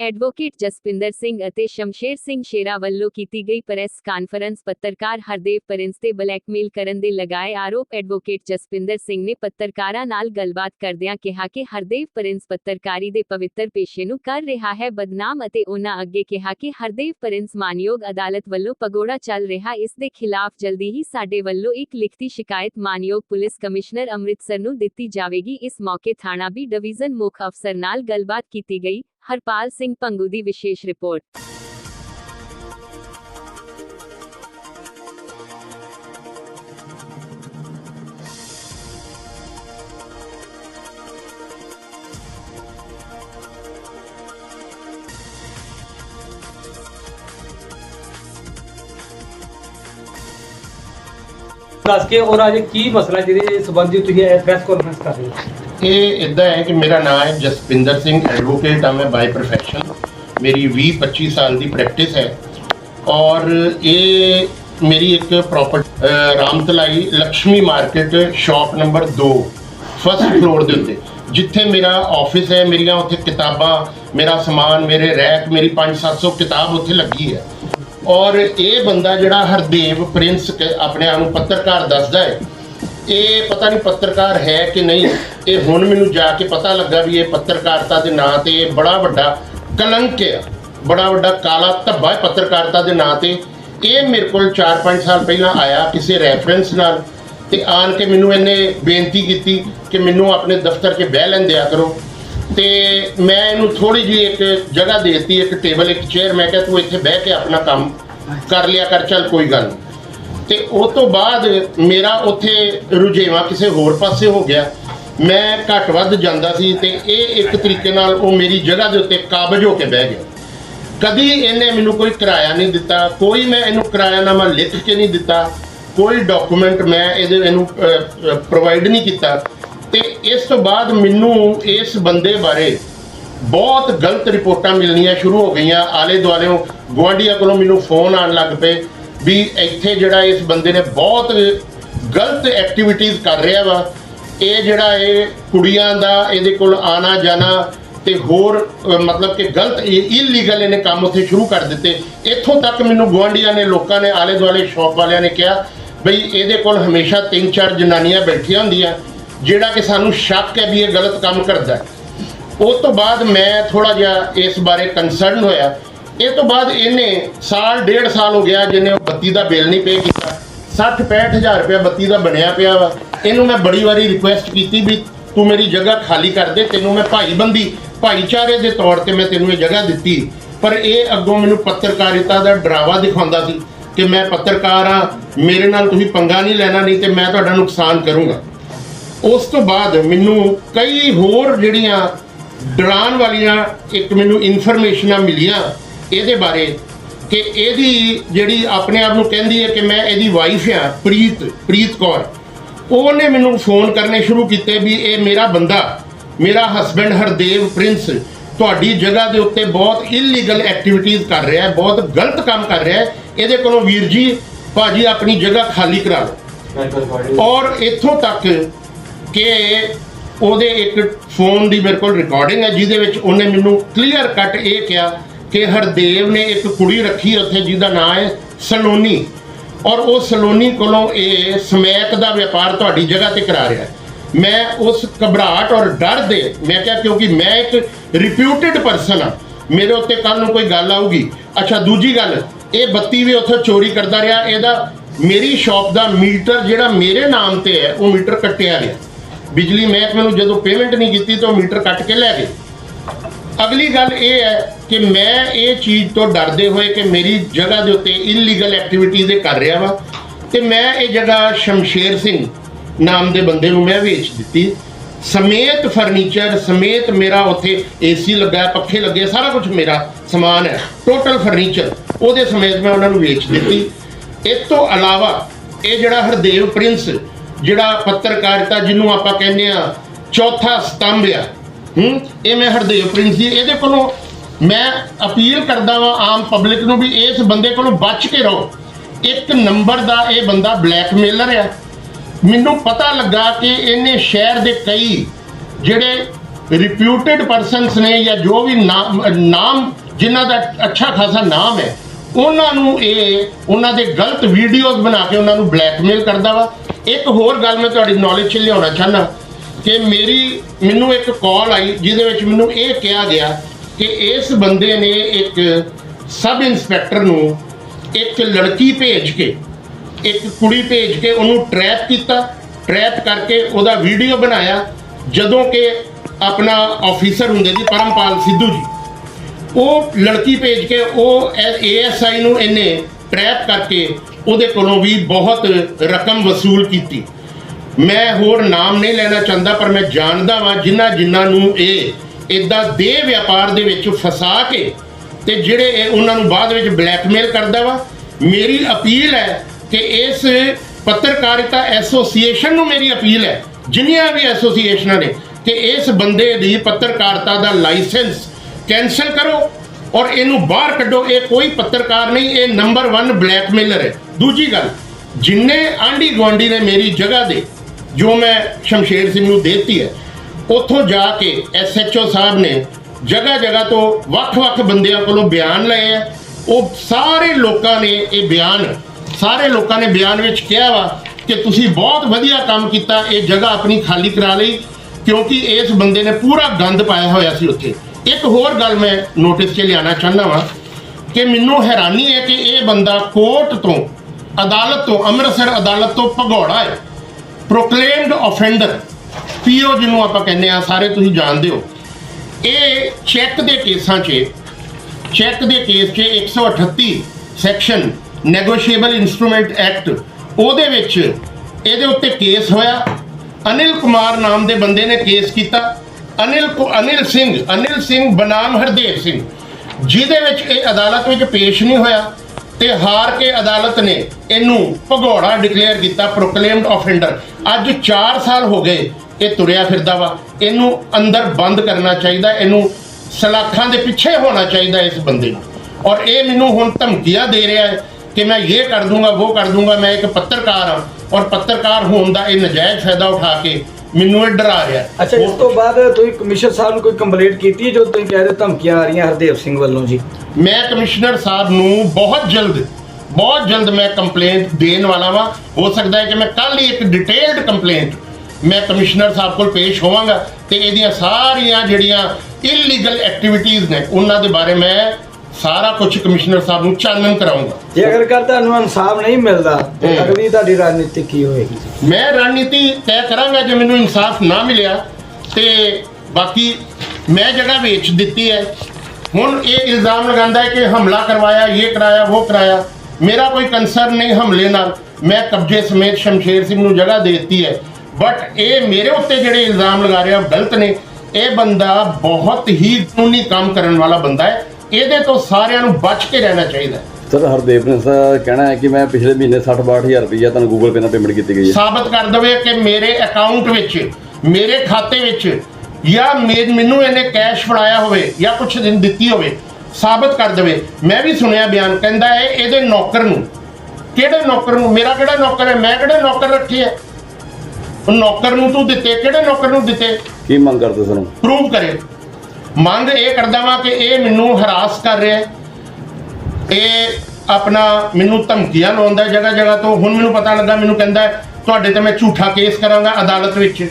Advocate Jaspinder Singh ਅਤੇ ਸ਼ਮਸ਼ੇਰ ਸਿੰਘ ਸ਼ੇਰਾ ਵੱਲੋਂ ਕੀਤੀ ਗਈ ਪ੍ਰੈਸ ਕਾਨਫਰੰਸ ਪੱਤਰਕਾਰ ਹਰਦੇਵ ਪ੍ਰਿੰਸ ਤੇ ਬਲੈਕਮੇਲ ਕਰਨ ਦੇ ਲਗਾਏ ਆਰੋਪ ਐਡਵੋਕੇਟ ਜਸਪਿੰਦਰ ਸਿੰਘ ਨੇ ਪੱਤਰਕਾਰਾਂ ਨਾਲ ਗੱਲਬਾਤ ਕਰਦਿਆਂ ਕਿਹਾ ਕਿ ਹਰਦੇਵ ਪ੍ਰਿੰਸ ਪੱਤਰਕਾਰੀ ਦੇ ਪਵਿੱਤਰ ਪੇਸ਼ੇ ਨੂੰ ਕਰ ਰਿਹਾ ਹੈ ਬਦਨਾਮ ਅਤੇ ਉਹਨਾਂ ਅੱਗੇ ਕਿਹਾ ਕਿ ਹਰਦੇਵ ਪ੍ਰਿੰਸ ਮਾਨਯੋਗ ਅਦਾਲਤ ਵੱਲੋਂ ਪਗੋੜਾ ਚੱਲ ਰਿਹਾ, ਇਸ ਦੇ ਖਿਲਾਫ ਜਲਦੀ ਹੀ ਸਾਡੇ ਵੱਲੋਂ ਇੱਕ ਲਿਖਤੀ ਸ਼ਿਕਾਇਤ ਮਾਨਯੋਗ ਪੁਲਿਸ ਕਮਿਸ਼ਨਰ ਅੰਮ੍ਰਿਤਸਰ ਨੂੰ ਦਿੱਤੀ ਜਾਵੇਗੀ। ਇਸ ਮੌਕੇ ਥਾਣਾ ਵੀ ਡਿਵੀਜ਼ਨ ਮੁੱਖ ਅਫਸਰ ਨਾਲ ਗੱਲਬਾਤ ਕੀਤੀ ਗਈ। ਹਰਪਾਲ ਸਿੰਘ ਪੰਗੂ ਦੀ ਵਿਸ਼ੇਸ਼ ਰਿਪੋਰਟ ਦੱਸ ਕੇ ਔਰ ਅੱਜ ਕੀ ਮਸਲਾ ਜਿਹਦੇ ਸੰਬੰਧੀ ਤੁਸੀਂ ਇਹ ਪ੍ਰੈਸ ਕਾਨਫਰੰਸ ਕਰ ਰਹੇ ਹੋ ਇਹ ਇਦਾਂ ਹੈ ਕਿ ਮੇਰਾ ਨਾਮ ਹੈ ਜਸਪਿੰਦਰ ਸਿੰਘ ਐਡਵੋਕੇਟ ਆ ਮੈਂ ਬਾਈ ਪ੍ਰੋਫੈਸ਼ਨ ਮੇਰੀ 20 25 ਸਾਲ ਦੀ ਪ੍ਰੈਕਟਿਸ ਹੈ। ਔਰ ਇਹ ਮੇਰੀ ਇੱਕ property Ramtalai Lakshmi market shop number 2 first floor ਦੇ ਉੱਤੇ। ਜਿੱਥੇ ਮੇਰਾ ਆਫਿਸ ਹੈ, ਮੇਰੀਆਂ ਉੱਥੇ ਕਿਤਾਬਾਂ, ਮੇਰਾ ਸਮਾਨ, ਮੇਰੇ ਰੈਕ, ਮੇਰੀ 5-700 ਕਿਤਾਬ ਉੱਥੇ ਲੱਗੀ ਹੈ। ਔਰ ਇਹ ਬੰਦਾ ਜਿਹੜਾ ਹਰਦੇਵ ਪ੍ਰਿੰਸ ਆਪਣੇ ਆਪ ਨੂੰ ਪੱਤਰਕਾਰ ਦੱਸਦਾ ਹੈ ਇਹ ਪਤਾ ਨਹੀਂ ਪੱਤਰਕਾਰ ਹੈ ਕਿ ਨਹੀਂ। ਇਹ ਹੁਣ ਮੈਨੂੰ ਜਾ ਕੇ ਪਤਾ ਲੱਗਾ ਵੀ ਇਹ ਪੱਤਰਕਾਰਤਾ ਦੇ ਨਾਂ ਤੇ ਇਹ ਬੜਾ ਵੱਡਾ ਕਲੰਕ ਹੈ ਬੜਾ ਵੱਡਾ ਕਾਲਾ ਧੱਬਾ ਹੈ ਪੱਤਰਕਾਰਤਾ ਦੇ ਨਾਂ ਤੇ। ਇਹ ਮੇਰੇ ਕੋਲ 4-5 ਸਾਲ ਪਹਿਲਾਂ ਆਇਆ ਕਿਸੇ ਰੈਫਰੈਂਸ ਨਾਲ ਤੇ ਆਣ ਕੇ ਮੈਨੂੰ ਇਹਨੇ ਬੇਨਤੀ ਕੀਤੀ ਕਿ ਮੈਨੂੰ ਆਪਣੇ ਦਫ਼ਤਰ 'ਚ ਬਹਿ ਲੈਣ ਦਿਆ ਕਰੋ। ਤੇ ਮੈਂ ਇਹਨੂੰ ਥੋੜੀ ਜਿਹੀ ਇੱਕ ਜਗ੍ਹਾ ਦੇ ਦਿੱਤੀ, ਇੱਕ ਟੇਬਲ ਇੱਕ ਚੇਅਰ ਮੈਂ ਕਿਹਾ ਤੂੰ ਇੱਥੇ ਬਹਿ ਕੇ ਆਪਣਾ ਕੰਮ ਕਰ ਲਿਆ ਕਰ, ਚੱਲ ਕੋਈ ਗੱਲ ਨਹੀਂ ਤੇ ਉਹ ਤੋਂ ਬਾਅਦ ਮੇਰਾ ਉੱਥੇ ਰੁਝੇਵਾਂ ਕਿਸੇ ਹੋਰ ਪਾਸੇ ਹੋ ਗਿਆ। ਮੈਂ ਘੱਟ ਵੱਧ ਜਾਂਦਾ ਸੀ ਤੇ ਇਹ ਇੱਕ ਤਰੀਕੇ ਨਾਲ ਉਹ ਮੇਰੀ ਜਗ੍ਹਾ ਦੇ ਉੱਤੇ ਕਾਬਜ ਹੋ ਕੇ ਬਹਿ ਗਿਆ। ਕਦੀ ਇਹਨੇ ਮੈਨੂੰ ਕੋਈ ਕਿਰਾਇਆ ਨਹੀਂ ਦਿੱਤਾ, ਕੋਈ ਮੈਂ ਇਹਨੂੰ ਕਿਰਾਇਆਨਾਮਾ ਲਿਖ ਕੇ ਨਹੀਂ ਦਿੱਤਾ, ਕੋਈ ਡਾਕੂਮੈਂਟ ਮੈਂ ਇਹਦੇ ਇਹਨੂੰ ਪ੍ਰੋਵਾਈਡ ਨਹੀਂ ਕੀਤਾ। ਤੇ ਇਸ ਤੋਂ ਬਾਅਦ ਮੈਨੂੰ ਇਸ ਬੰਦੇ ਬਾਰੇ ਬਹੁਤ ਗਲਤ ਰਿਪੋਰਟਾਂ ਮਿਲਣੀਆਂ ਸ਼ੁਰੂ ਹੋ ਗਈਆਂ। ਆਲੇ ਦੁਆਲੇ ਗੁਆਂਢੀਆਂ ਕੋਲੋਂ ਮੈਨੂੰ ਫੋਨ ਆਉਣ ਲੱਗ ਪਏ। ਵੀ ਇੱਥੇ ਜਿਹੜਾ ਇਸ ਬੰਦੇ ਨੇ ਬਹੁਤ ਗਲਤ ਐਕਟੀਵਿਟੀਜ਼ ਕਰ ਰਿਹਾ ਵਾ। ਇਹ ਜਿਹੜਾ ਇਹ ਕੁੜੀਆਂ ਦਾ ਇਹਦੇ ਕੋਲ ਆਣਾ ਜਾਣਾ ਤੇ ਹੋਰ ਮਤਲਬ ਕਿ ਗਲਤ ਇਲੀਗਲ ਇਹਨੇ ਕੰਮ ਉੱਥੇ ਸ਼ੁਰੂ ਕਰ ਦਿੱਤੇ। ਇੱਥੋਂ ਤੱਕ ਮੈਨੂੰ ਗੁਆਂਢੀਆਂ ਨੇ, ਲੋਕਾਂ ਨੇ ਆਲੇ ਦੁਆਲੇ ਸ਼ੌਪ ਵਾਲਿਆਂ ਨੇ ਕਿਹਾ ਬਈ ਇਹਦੇ ਕੋਲ ਹਮੇਸ਼ਾ ਤਿੰਨ ਚਾਰ ਜਨਾਨੀਆਂ ਬੈਠੀਆਂ ਹੁੰਦੀਆਂ, ਜਿਹੜਾ ਕਿ ਸਾਨੂੰ ਸ਼ੱਕ ਹੈ ਵੀ ਇਹ ਗਲਤ ਕੰਮ ਕਰਦਾ ਹੈ। ਉਸ ਤੋਂ ਬਾਅਦ ਮੈਂ ਥੋੜਾ ਜਿਹਾ ਇਸ ਬਾਰੇ ਕੰਸਰਨ ਹੋਇਆ। ਇਹ ਤੋਂ ਬਾਅਦ ਇਹਨੇ ਸਾਲ, ਡੇਢ ਸਾਲ ਹੋ ਗਿਆ ਜਿਹਨੇ ਉਹ ਬੱਤੀ ਦਾ ਬਿੱਲ ਨਹੀਂ ਪੇ ਕੀਤਾ। 60 65000 ਰੁਪਇਆ ਬੱਤੀ ਦਾ ਬਣਿਆ ਪਿਆ ਵਾ। ਇਹਨੂੰ ਮੈਂ ਬੜੀ ਵਾਰੀ ਰਿਕੁਐਸਟ ਕੀਤੀ ਵੀ ਤੂੰ ਮੇਰੀ ਜਗ੍ਹਾ ਖਾਲੀ ਕਰ ਦੇ, ਤੈਨੂੰ ਮੈਂ ਭਾਈਬੰਦੀ, ਭਾਈਚਾਰੇ ਦੇ ਤੌਰ ਤੇ ਮੈਂ ਤੈਨੂੰ ਇਹ ਜਗ੍ਹਾ ਦਿੱਤੀ। ਪਰ ਇਹ ਅੱਗੋਂ ਮੈਨੂੰ ਪੱਤਰਕਾਰਿਤਾ ਦਾ ਡਰਾਵਾ ਦਿਖਾਉਂਦਾ ਸੀ ਕਿ ਮੈਂ ਪੱਤਰਕਾਰ ਆ ਮੇਰੇ ਨਾਲ ਤੁਸੀਂ ਪੰਗਾ ਨਹੀਂ ਲੈਣਾ, ਨਹੀਂ ਤੇ ਮੈਂ ਤੁਹਾਡਾ ਨੁਕਸਾਨ ਕਰੂੰਗਾ। ਉਸ ਤੋਂ ਬਾਅਦ ਮੈਨੂੰ ਕਈ ਹੋਰ ਜਿਹੜੀਆਂ ਡਰਾਉਣ ਵਾਲੀਆਂ ਇੱਕ ਮੈਨੂੰ ਇਨਫੋਰਮੇਸ਼ਨਾਂ ਮਿਲੀਆਂ। ਇਹਦੇ ਬਾਰੇ ਕਿ ਇਹਦੀ ਜਿਹੜੀ ਆਪਣੇ ਆਪ ਨੂੰ ਕਹਿੰਦੀ ਹੈ ਕਿ ਮੈਂ ਇਹਦੀ ਵਾਈਫ ਆ ਪ੍ਰੀਤ ਪ੍ਰੀਤ ਕੌਰ। ਉਹਨੇ ਮੈਨੂੰ ਫੋਨ ਕਰਨੇ ਸ਼ੁਰੂ ਕੀਤੇ ਵੀ ਇਹ ਮੇਰਾ ਬੰਦਾ ਮੇਰਾ ਹਸਬੰਡ ਹਰਦੇਵ ਪ੍ਰਿੰਸ ਤੁਹਾਡੀ ਜਗ੍ਹਾ ਦੇ ਉੱਤੇ ਬਹੁਤ ਇਲੀਗਲ ਐਕਟੀਵਿਟੀਜ਼ ਕਰ ਰਿਹਾ ਹੈ ਬਹੁਤ ਗਲਤ ਕੰਮ ਕਰ ਰਿਹਾ ਹੈ। ਇਹਦੇ ਕੋਲੋਂ ਵੀਰ ਜੀ ਭਾਜੀ ਆਪਣੀ ਜਗ੍ਹਾ ਖਾਲੀ ਕਰਾ ਲਓ। ਔਰ ਇੱਥੋਂ ਤੱਕ ਕਿ ਉਹਦੇ ਇੱਕ ਫੋਨ ਦੀ ਮੇਰੇ ਕੋਲ ਰਿਕਾਰਡਿੰਗ ਹੈ ਜਿਹਦੇ ਵਿੱਚ ਉਹਨੇ ਮੈਨੂੰ ਕਲੀਅਰ ਕੱਟ ਇਹ ਕਿਹਾ ਕਿ ਹਰਦੇਵ ਨੇ ਇੱਕ ਕੁੜੀ ਰੱਖੀ ਉੱਥੇ, ਜਿਹਦਾ ਨਾਮ ਹੈ ਸਲੋਨੀ। ਔਰ ਉਹ ਸਲੋਨੀ ਕੋਲੋਂ ਇਹ ਸਮੈਕ ਦਾ ਵਪਾਰ ਤੁਹਾਡੀ ਜਗ੍ਹਾ ਤੇ ਕਰਾ ਰਿਹਾ ਹੈ। ਮੈਂ ਉਸ ਘਬਰਾਹਟ ਔਰ ਡਰ ਦੇ, ਮੈਂ ਕਿਹਾ ਕਿਉਂਕਿ ਮੈਂ ਇੱਕ ਰਿਪਿਊਟਡ ਪਰਸਨ ਆ ਮੇਰੇ ਉੱਤੇ ਕੱਲ ਨੂੰ ਕੋਈ ਗੱਲ ਆਊਗੀ। ਅੱਛਾ, ਦੂਜੀ ਗੱਲ, ਇਹ ਬੱਤੀ ਵੀ ਉੱਥੇ ਚੋਰੀ ਕਰਦਾ ਰਿਹਾ, ਇਹਦਾ ਮੇਰੀ ਸ਼ਾਪ ਦਾ ਮੀਟਰ ਜਿਹੜਾ ਮੇਰੇ ਨਾਮ ਤੇ ਹੈ, ਉਹ ਮੀਟਰ ਕੱਟਿਆ ਗਿਆ। ਬਿਜਲੀ ਮਹਿਕਮੇ ਨੂੰ ਜਦੋਂ ਪੇਮੈਂਟ ਨਹੀਂ ਕੀਤੀ ਤਾਂ ਉਹ ਮੀਟਰ ਕੱਟ ਕੇ ਲੈ ਗਏ। ਅਗਲੀ ਗੱਲ ਇਹ ਹੈ ਕਿ ਮੈਂ ਇਹ ਚੀਜ਼ ਤੋਂ ਡਰਦੇ ਹੋਏ ਕਿ ਮੇਰੀ ਜਗ੍ਹਾ ਦੇ ਉੱਤੇ ਇਲੀਗਲ ਐਕਟੀਵਿਟੀਜ਼ ਇਹ ਕਰ ਰਿਹਾ ਵਾ ਤੇ ਮੈਂ ਇਹ ਜਗ੍ਹਾ ਸ਼ਮਸ਼ੇਰ ਸਿੰਘ ਨਾਮ ਦੇ ਬੰਦੇ ਨੂੰ ਮੈਂ ਵੇਚ ਦਿੱਤੀ। ਸਮੇਤ ਫਰਨੀਚਰ ਸਮੇਤ ਮੇਰਾ ਉੱਥੇ ਏਸੀ ਲੱਗਾ, ਪੱਖੇ ਲੱਗੇ, ਸਾਰਾ ਕੁਝ ਮੇਰਾ ਸਮਾਨ ਹੈ। ਟੋਟਲ ਫਰਨੀਚਰ ਉਹਦੇ ਸਮੇਤ ਮੈਂ ਉਹਨਾਂ ਨੂੰ ਵੇਚ ਦਿੱਤੀ। ਇਸ ਤੋਂ ਇਲਾਵਾ ਇਹ ਜਿਹੜਾ ਹਰਦੇਵ ਪ੍ਰਿੰਸ, ਜਿਹੜਾ ਪੱਤਰਕਾਰਿਤਾ ਜਿਹਨੂੰ ਆਪਾਂ ਕਹਿੰਦੇ ਆ ਚੌਥਾ ਸਤੰਭ ਆ ਹੂੰ? ਇਹ ਮੈਂ ਹਰਦੇਵ ਪ੍ਰਿੰਸ ਜੀ ਇਹਦੇ ਕੋਲੋਂ ਮੈਂ ਅਪੀਲ ਕਰਦਾ ਵਾਂ ਆਮ ਪਬਲਿਕ ਨੂੰ ਵੀ ਇਸ ਬੰਦੇ ਕੋਲੋਂ ਬਚ ਕੇ ਰਹੋ। ਇੱਕ ਨੰਬਰ ਦਾ ਇਹ ਬੰਦਾ ਬਲੈਕਮੇਲਰ ਆ। ਮੈਨੂੰ ਪਤਾ ਲੱਗਾ ਕਿ ਇਹਨੇ ਸ਼ਹਿਰ ਦੇ ਕਈ ਜਿਹੜੇ ਰਿਪਿਊਟਡ ਪਰਸਨਸ ਨੇ ਜਾਂ ਜੋ ਵੀ ਨਾਮ ਨਾਮ ਜਿਨ੍ਹਾਂ ਦਾ ਅੱਛਾ ਖਾਸਾ ਨਾਮ ਹੈ, ਉਹਨਾਂ ਨੂੰ ਇਹ, ਉਹਨਾਂ ਦੇ ਗਲਤ ਵੀਡੀਓਜ਼ ਬਣਾ ਕੇ ਉਹਨਾਂ ਨੂੰ ਬਲੈਕਮੇਲ ਕਰਦਾ ਵਾ। ਇੱਕ ਹੋਰ ਗੱਲ ਮੈਂ ਤੁਹਾਡੀ ਨੌਲੇਜ 'ਚ ਲਿਆਉਣਾ ਚਾਹਨਾ ਕਿ ਮੇਰੀ, ਮੈਨੂੰ ਇੱਕ ਕਾਲ ਆਈ, ਜਿਹਦੇ ਵਿੱਚ ਮੈਨੂੰ ਇਹ ਕਿਹਾ ਗਿਆ ਕਿ ਇਸ ਬੰਦੇ ਨੇ ਇੱਕ ਸਬ ਇੰਸਪੈਕਟਰ ਨੂੰ ਇੱਕ ਲੜਕੀ ਭੇਜ ਕੇ, ਇੱਕ ਕੁੜੀ ਭੇਜ ਕੇ ਉਹਨੂੰ ਟਰੈਪ ਕੀਤਾ। ਟਰੈਪ ਕਰਕੇ ਉਹਦਾ ਵੀਡੀਓ ਬਣਾਇਆ, ਜਦੋਂ ਕਿ ਆਪਣਾ ਆਫੀਸਰ ਹੁੰਦੇ ਸੀ ਪਰਮਪਾਲ ਸਿੱਧੂ ਜੀ, ਉਹ ਲੜਕੀ ਭੇਜ ਕੇ ਉਹ ਏਐਸਆਈ ਨੂੰ ਇਹਨੇ ਟਰੈਪ ਕਰਕੇ ਉਹਦੇ ਕੋਲੋਂ ਵੀ ਬਹੁਤ ਰਕਮ ਵਸੂਲ ਕੀਤੀ। ਮੈਂ ਹੋਰ ਨਾਮ ਨਹੀਂ ਲੈਣਾ ਚਾਹੁੰਦਾ, ਪਰ ਮੈਂ ਜਾਣਦਾ ਵਾਂ ਜਿਨ੍ਹਾਂ ਜਿਨ੍ਹਾਂ ਨੂੰ ਇਹ ਇਦਾਂ ਦੇ ਵਪਾਰ ਦੇ ਵਿੱਚ ਫਸਾ ਕੇ ਤੇ ਜਿਹੜੇ ਇਹ ਉਹਨਾਂ ਨੂੰ ਬਾਅਦ ਵਿੱਚ ਬਲੈਕਮੇਲ ਕਰਦਾ ਵਾ। ਮੇਰੀ ਅਪੀਲ ਹੈ ਕਿ ਇਸ ਪੱਤਰਕਾਰਿਤਾ ਐਸੋਸੀਏਸ਼ਨ ਨੂੰ ਮੇਰੀ ਅਪੀਲ ਹੈ, ਜਿੰਨੀਆਂ ਵੀ ਐਸੋਸੀਏਸ਼ਨਾਂ ਨੇ, ਕਿ ਇਸ ਬੰਦੇ ਦੀ ਪੱਤਰਕਾਰਤਾ ਦਾ ਲਾਇਸੈਂਸ ਕੈਨਸਲ ਕਰੋ ਔਰ ਇਹਨੂੰ ਬਾਹਰ ਕੱਢੋ। ਇਹ ਕੋਈ ਪੱਤਰਕਾਰ ਨਹੀਂ, ਇਹ ਨੰਬਰ 1 ਬਲੈਕਮੇਲਰ ਹੈ। ਦੂਜੀ ਗੱਲ, ਜਿੰਨੇ ਆਂਢੀ ਗੁਆਂਢੀ ਨੇ ਮੇਰੀ ਜਗ੍ਹਾ ਦੇ ਜੋ ਮੈਂ ਸ਼ਮਸ਼ੇਰ ਸਿੰਘ ਨੂੰ ਦੇਤੀ ਹੈ, ਉੱਥੋਂ ਜਾ ਕੇ ਐਸਐਚਓ ਸਾਹਿਬ ਨੇ ਜਗ੍ਹਾ ਜਗ੍ਹਾ ਤੋਂ ਵੱਖ-ਵੱਖ ਬੰਦਿਆਂ ਕੋਲੋਂ ਬਿਆਨ ਲਏ ਆ ਉਹ ਸਾਰੇ ਲੋਕਾਂ ਨੇ ਇਹ ਬਿਆਨ, ਸਾਰੇ ਲੋਕਾਂ ਨੇ ਬਿਆਨ ਵਿੱਚ ਕਿਹਾ ਵਾ ਕਿ ਤੁਸੀਂ ਬਹੁਤ ਵਧੀਆ ਕੰਮ ਕੀਤਾ, ਇਹ ਜਗ੍ਹਾ ਆਪਣੀ ਖਾਲੀ ਕਰਾ ਲਈ, ਕਿਉਂਕਿ ਇਸ ਬੰਦੇ ਨੇ ਪੂਰਾ ਗੰਦ ਪਾਇਆ ਹੋਇਆ ਸੀ ਉੱਥੇ। ਇੱਕ ਹੋਰ ਗੱਲ ਮੈਂ ਨੋਟਿਸ 'ਚ ਲਿਆਣਾ ਚਾਹੁੰਦਾ ਵਾਂ ਕਿ ਮੈਨੂੰ ਹੈਰਾਨੀ ਹੈ ਕਿ ਇਹ ਬੰਦਾ ਕੋਰਟ ਤੋਂ ਅਦਾਲਤ ਤੋਂ, ਅੰਮ੍ਰਿਤਸਰ ਅਦਾਲਤ ਤੋਂ ਭਗੌੜਾ ਹੈ। ਪ੍ਰੋਕਲੇਮਡ ਆਫੈਂਡਰ ਪੀਓ ਜਿਹਨੂੰ ਆਪਾਂ ਕਹਿੰਦੇ ਆ ਸਾਰੇ ਤੁਸੀਂ ਜਾਣਦੇ ਹੋ। ਇਹ ਚੈੱਕ ਦੇ ਕੇਸਾਂ 'ਚ ਚੈੱਕ ਦੇ ਕੇਸ 'ਚ 138 ਸੈਕਸ਼ਨ ਨੈਗੋਸ਼ੀਏਬਲ ਇਨਸਟਰੂਮੈਂਟ ਐਕਟ ਉਹਦੇ ਵਿੱਚ ਇਹਦੇ ਉੱਤੇ ਕੇਸ ਹੋਇਆ। ਅਨਿਲ ਕੁਮਾਰ ਨਾਮ ਦੇ ਬੰਦੇ ਨੇ ਕੇਸ ਕੀਤਾ। ਅਨਿਲ ਅਨਿਲ ਸਿੰਘ ਅਨਿਲ ਸਿੰਘ ਬਨਾਮ ਹਰਦੇਵ ਸਿੰਘ, ਜਿਹਦੇ ਵਿੱਚ ਇਹ ਅਦਾਲਤ ਵਿੱਚ ਪੇਸ਼ ਨਹੀਂ ਹੋਇਆ। ਤੇ ਹਾਰ ਕੇ ਅਦਾਲਤ ਨੇ ਇਹਨੂੰ ਭਗੌੜਾ ਡਿਕਲੇਅਰ ਕੀਤਾ ਪ੍ਰੋਕਲੇਮਡ ਆਫੈਂਡਰ ਅੱਜ 4 ਸਾਲ ਹੋ ਗਏ ਇਹ ਤੁਰਿਆ ਫਿਰਦਾ ਵਾ। ਇਹਨੂੰ ਅੰਦਰ ਬੰਦ ਕਰਨਾ ਚਾਹੀਦਾ, ਇਹਨੂੰ ਸਲਾਖਾਂ ਦੇ ਪਿੱਛੇ ਹੋਣਾ ਚਾਹੀਦਾ ਇਸ ਬੰਦੇ ਨੂੰ। ਔਰ ਇਹ ਮੈਨੂੰ ਹੁਣ ਧਮਕੀਆਂ ਦੇ ਰਿਹਾ ਹੈ ਕਿ ਮੈਂ ਇਹ ਕਰ ਦੂੰਗਾ, ਉਹ ਕਰ ਦੂੰਗਾ, ਮੈਂ ਇੱਕ ਪੱਤਰਕਾਰ ਹਾਂ। ਔਰ ਪੱਤਰਕਾਰ ਹੋਣ ਦਾ ਇਹ ਨਜਾਇਜ਼ ਫਾਇਦਾ ਉਠਾ ਕੇ ਮੈਨੂੰ ਇਹ ਡਰਾ ਰਿਹਾ ਹੈ। ਅੱਛਾ ਇਸ ਤੋਂ ਬਾਅਦ ਤੁਸੀਂ ਕਮਿਸ਼ਨਰ ਸਾਹਿਬ ਨੂੰ ਕੋਈ ਕੰਪਲੇਂਟ ਕੀਤੀ ਹੈ ਜੋ ਤੁਸੀਂ ਕਹਿ ਰਹੇ ਹੋ ਧਮਕੀਆਂ ਆ ਰਹੀਆਂ ਹਰਦੇਵ ਸਿੰਘ ਵੱਲੋਂ ਜੀ ਮੈਂ ਕਮਿਸ਼ਨਰ ਸਾਹਿਬ ਨੂੰ ਬਹੁਤ ਜਲਦ ਬਹੁਤ ਜਲਦ ਮੈਂ ਕੰਪਲੇਂਟ ਦੇਣ ਵਾਲਾ ਵਾਂ ਹੋ ਸਕਦਾ ਹੈ ਕਿ ਮੈਂ ਕੱਲ ਹੀ ਇੱਕ ਡਿਟੇਲਡ ਕੰਪਲੇਂਟ ਮੈਂ ਕਮਿਸ਼ਨਰ ਸਾਹਿਬ ਕੋਲ ਪੇਸ਼ ਹੋਵਾਂਗਾ ਤੇ ਇਹਦੀਆਂ ਸਾਰੀਆਂ ਜਿਹੜੀਆਂ ਇਲੀਗਲ ਐਕਟੀਵਿਟੀਜ਼ ਨੇ ਉਹਨਾਂ ਦੇ ਬਾਰੇ ਮੈਂ ਸਾਰਾ ਕੁਝ ਕਮਿਸ਼ਨਰ ਸਾਹਿਬ ਨੂੰ ਚਾਨਣ ਕਰਾਉਂਗਾ। ਜੇ ਅਗਰ ਕਰ ਤੁਹਾਨੂੰ ਇਨਸਾਫ ਨਹੀਂ ਮਿਲਦਾ ਤੇ ਹੂੰ। ਅਗਲੀ ਤੁਹਾਡੀ ਰਣਨੀਤੀ ਕੀ ਹੋਏਗੀ? ਮੈਂ ਰਣਨੀਤੀ ਤੈਅ ਕਰਾਂਗਾ ਜੇ ਮੈਨੂੰ ਇਨਸਾਫ ਨਾ ਮਿਲਿਆ ਤੇ ਬਾਕੀ ਮੈਂ ਜਗ੍ਹਾ ਵੇਚ ਦਿੱਤੀ ਹੈ। ਹੁਣ ਇਹ ਇਲਜ਼ਾਮ ਲਗਾਉਂਦਾ ਹੈ ਕਿ ਹਮਲਾ ਕਰਵਾਇਆ ਇਹ ਕਰਾਇਆ ਉਹ ਕਰਾਇਆ। ਮੇਰਾ ਕੋਈ ਕੰਸਰਨ ਨਹੀਂ ਹਮਲੇ ਨਾਲ। ਮੈਂ ਕਬਜ਼ੇ ਸਮੇਤ ਸ਼ਮਸ਼ੇਰ ਸਿੰਘ ਨੂੰ ਜਗ੍ਹਾ ਦੇ ਦਿੱਤੀ ਹੈ। ਬਟ ਇਹ ਮੇਰੇ ਉੱਤੇ ਜਿਹੜੇ ਇਲਜ਼ਾਮ ਲਗਾ ਰਿਹਾ ਉਹ ਗਲਤ ਨੇ। ਇਹ ਬੰਦਾ ਬਹੁਤ ਹੀ ਕਾਨੂੰਨੀ ਕੰਮ ਕਰਨ ਵਾਲਾ ਬੰਦਾ ਹੈ। ਇਹਦੇ ਤੋਂ ਸਾਰਿਆਂ ਨੂੰ ਬਚ ਕੇ ਰਹਿਣਾ ਚਾਹੀਦਾ। ਸਰ ਹਰਦੇਵ ਨੇ ਸਰ ਕਹਿਣਾ ਹੈ ਕਿ ਮੈਂ ਪਿਛਲੇ ਮਹੀਨੇ 60 62000 ਰੁਪਈਆ ਤੁਹਾਨੂੰ ਗੂਗਲ ਪੇ ਨਾਲ ਪੇਮੈਂਟ ਕੀਤੀ ਗਈ ਹੈ। ਸਾਬਤ ਕਰ ਦਵੇ ਕਿ ਮੇਰੇ ਅਕਾਊਂਟ ਵਿੱਚ ਮੇਰੇ ਖਾਤੇ ਵਿੱਚ ਜਾਂ ਮੈਨੂੰ ਇਹਨੇ ਕੈਸ਼ ਫੜਾਇਆ ਹੋਵੇ ਜਾਂ ਕੁਝ ਦਿਨ ਦਿੱਤੀ ਹੋਵੇ ਸਾਬਤ ਕਰ ਦਵੇ। ਮੈਂ ਵੀ ਸੁਣਿਆ ਬਿਆਨ ਕਹਿੰਦਾ ਹੈ ਇਹਦੇ ਨੌਕਰ ਨੂੰ ਕਿਹੜੇ ਨੌਕਰ ਨੂੰ ਮੇਰਾ ਕਿਹੜਾ ਨੌਕਰ ਹੈ ਮੈਂ ਕਿਹੜੇ ਨੌਕਰ ਰੱਖੇ ਹੈ? ਉਹ ਨੌਕਰ ਨੂੰ ਤੂੰ ਦਿੱਤੇ ਕਿਹੜੇ ਨੌਕਰ ਨੂੰ ਦਿੱਤੇ? ਕੀ ਮੰਗ ਕਰਦੇ ਸਰ? ਪ੍ਰੂਵ ਕਰੇ। ਮੰਗ ਇਹ ਕਰਦਾ ਵਾਂ ਕਿ ਇਹ ਮੈਨੂੰ ਹਰਾਸ ਕਰ ਰਿਹਾ ਹੈ। ਇਹ ਆਪਣਾ ਮੈਨੂੰ ਧਮਕੀਆਂ ਲਾਉਂਦਾ ਹੈ ਜਗ੍ਹਾ ਜਗ੍ਹਾ ਤੋਂ। ਹੁਣ ਮੈਨੂੰ ਪਤਾ ਲੱਗਾ ਮੈਨੂੰ ਕਹਿੰਦਾ ਤੁਹਾਡੇ ਤੇ ਮੈਂ ਝੂਠਾ ਕੇਸ ਕਰਾਂਗਾ ਅਦਾਲਤ ਵਿੱਚ।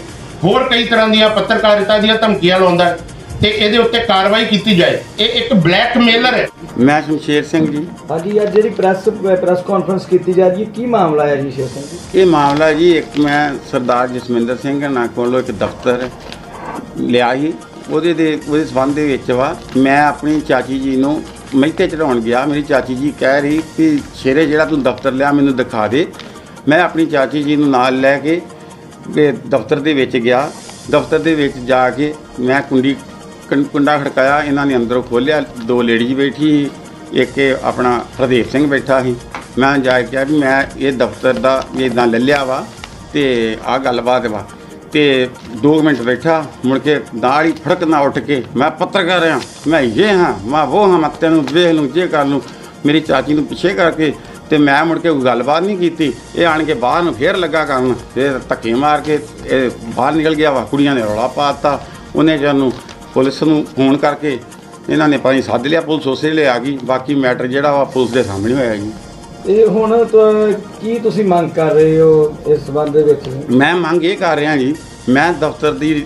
ਹੋਰ ਕਈ ਤਰ੍ਹਾਂ ਦੀਆਂ ਪੱਤਰਕਾਰਿਤਾ ਦੀਆਂ ਧਮਕੀਆਂ ਲਾਉਂਦਾ ਤੇ ਇਹਦੇ ਉੱਤੇ ਕਾਰਵਾਈ ਕੀਤੀ ਜਾਏ। ਇਹ ਇੱਕ ਬਲੈਕਮੇਲਰ ਹੈ। ਮੈਂ ਸ਼ਮਸ਼ੇਰ ਸਿੰਘ ਜੀ। ਹਾਂਜੀ ਅੱਜ ਜਿਹੜੀ ਪ੍ਰੈਸ ਪ੍ਰੈਸ ਕਾਨਫਰੰਸ ਕੀਤੀ ਜਾ ਰਹੀ ਹੈ ਕੀ ਮਾਮਲਾ ਹੈ ਜੀ ਸ਼ੇਰ ਸਿੰਘ ਜੀ? ਇਹ ਮਾਮਲਾ ਜੀ ਇੱਕ ਮੈਂ ਸਰਦਾਰ ਜਸਮਿੰਦਰ ਸਿੰਘ ਨਾ ਕੋਲੋਂ ਇੱਕ ਦਫ਼ਤਰ ਲਿਆ ਸੀ ਉਹਦੇ ਦੇ, ਉਹਦੇ ਸੰਬੰਧ ਦੇ ਵਿੱਚ ਵਾ, ਮੈਂ ਆਪਣੀ ਚਾਚੀ ਜੀ ਨੂੰ ਮਹਿਤੇ ਚੜਾਉਣ ਗਿਆ। ਮੇਰੀ ਚਾਚੀ ਜੀ ਕਹਿ ਰਹੀ ਕਿ ਸ਼ੇਰੇ ਜਿਹੜਾ ਤੂੰ ਦਫ਼ਤਰ ਲਿਆ, ਮੈਨੂੰ ਦਿਖਾ ਦੇ। ਮੈਂ ਆਪਣੀ ਚਾਚੀ ਜੀ ਨੂੰ ਨਾਲ ਲੈ ਕੇ ਦਫ਼ਤਰ ਦੇ ਵਿੱਚ ਗਿਆ। ਦਫ਼ਤਰ ਦੇ ਵਿੱਚ ਜਾ ਕੇ ਮੈਂ ਕੁੰਡੀ, ਕੁੰ- ਕੁੰਡਾ ਖੜਕਾਇਆ, ਇਹਨਾਂ ਨੇ ਅੰਦਰੋਂ ਖੋਲ੍ਹਿਆ। ਦੋ ਲੇਡੀਜ਼ ਬੈਠੀ ਸੀ, ਇੱਕ ਆਪਣਾ ਹਰਦੇਵ ਸਿੰਘ ਬੈਠਾ ਸੀ। ਮੈਂ ਜਾ ਕੇ ਕਿਹਾ ਵੀ ਮੈਂ ਇਹ ਦਫ਼ਤਰ ਦਾ ਇਦਾਂ ਲੈ ਲਿਆ ਵਾ, ਤੇ ਆ ਗੱਲਬਾਤ ਵਾ। ਤੇ 2 ਮਿੰਟ ਬੈਠਾ, ਮੁੜ ਕੇ ਨਾਲ ਹੀ ਫੜਕ ਨਾ ਉੱਠ ਕੇ ਮੈਂ ਪੱਤਰਕਾਰ ਹਾਂ, ਮੈਂ ਇਹ ਹਾਂ, ਮੈਂ ਉਹ ਹਾਂ, ਮੈਂ ਤੈਨੂੰ ਵੇਖ ਲੂੰ, ਜੇ ਕਰ ਲੂੰ, ਮੇਰੀ ਚਾਚੀ ਨੂੰ ਪਿੱਛੇ ਕਰਕੇ ਤੇ ਮੈਂ ਮੁੜ ਕੇ ਕੋਈ ਗੱਲਬਾਤ ਨਹੀਂ ਕੀਤੀ। ਇਹ ਆਣ ਕੇ ਬਾਹਰ ਨੂੰ ਫੇਰ ਲੱਗਾ ਕਰਨ ਫੇਰ ਧੱਕੇ ਮਾਰ ਕੇ ਇਹ ਬਾਹਰ ਨਿਕਲ ਗਿਆ ਵਾ, ਕੁੜੀਆਂ ਨੇ ਰੌਲਾ ਪਾਤਾ ਉਹਨੇ ਜਾਨੂੰ ਪੁਲਿਸ ਨੂੰ ਫੋਨ ਕਰਕੇ, ਇਹਨਾਂ ਨੇ ਪਾਣੀ ਸੱਦ ਲਿਆ, ਪੁਲਿਸ ਉਸੇ ਲਈ ਆ ਗਈ, ਬਾਕੀ ਮੈਟਰ ਜਿਹੜਾ ਵਾ ਪੁਲਿਸ ਦੇ ਸਾਹਮਣੇ ਹੋਇਆ ਜੀ। ਇਹ ਹੁਣ ਤਾਂ ਕੀ ਤੁਸੀਂ ਮੰਗ ਕਰ ਰਹੇ ਹੋ ਇਸ ਸੰਬੰਧ ਦੇ ਵਿੱਚ? ਮੈਂ ਮੰਗ ਇਹ ਕਰ ਰਿਹਾ ਜੀ, ਮੈਂ ਦਫ਼ਤਰ ਦੀ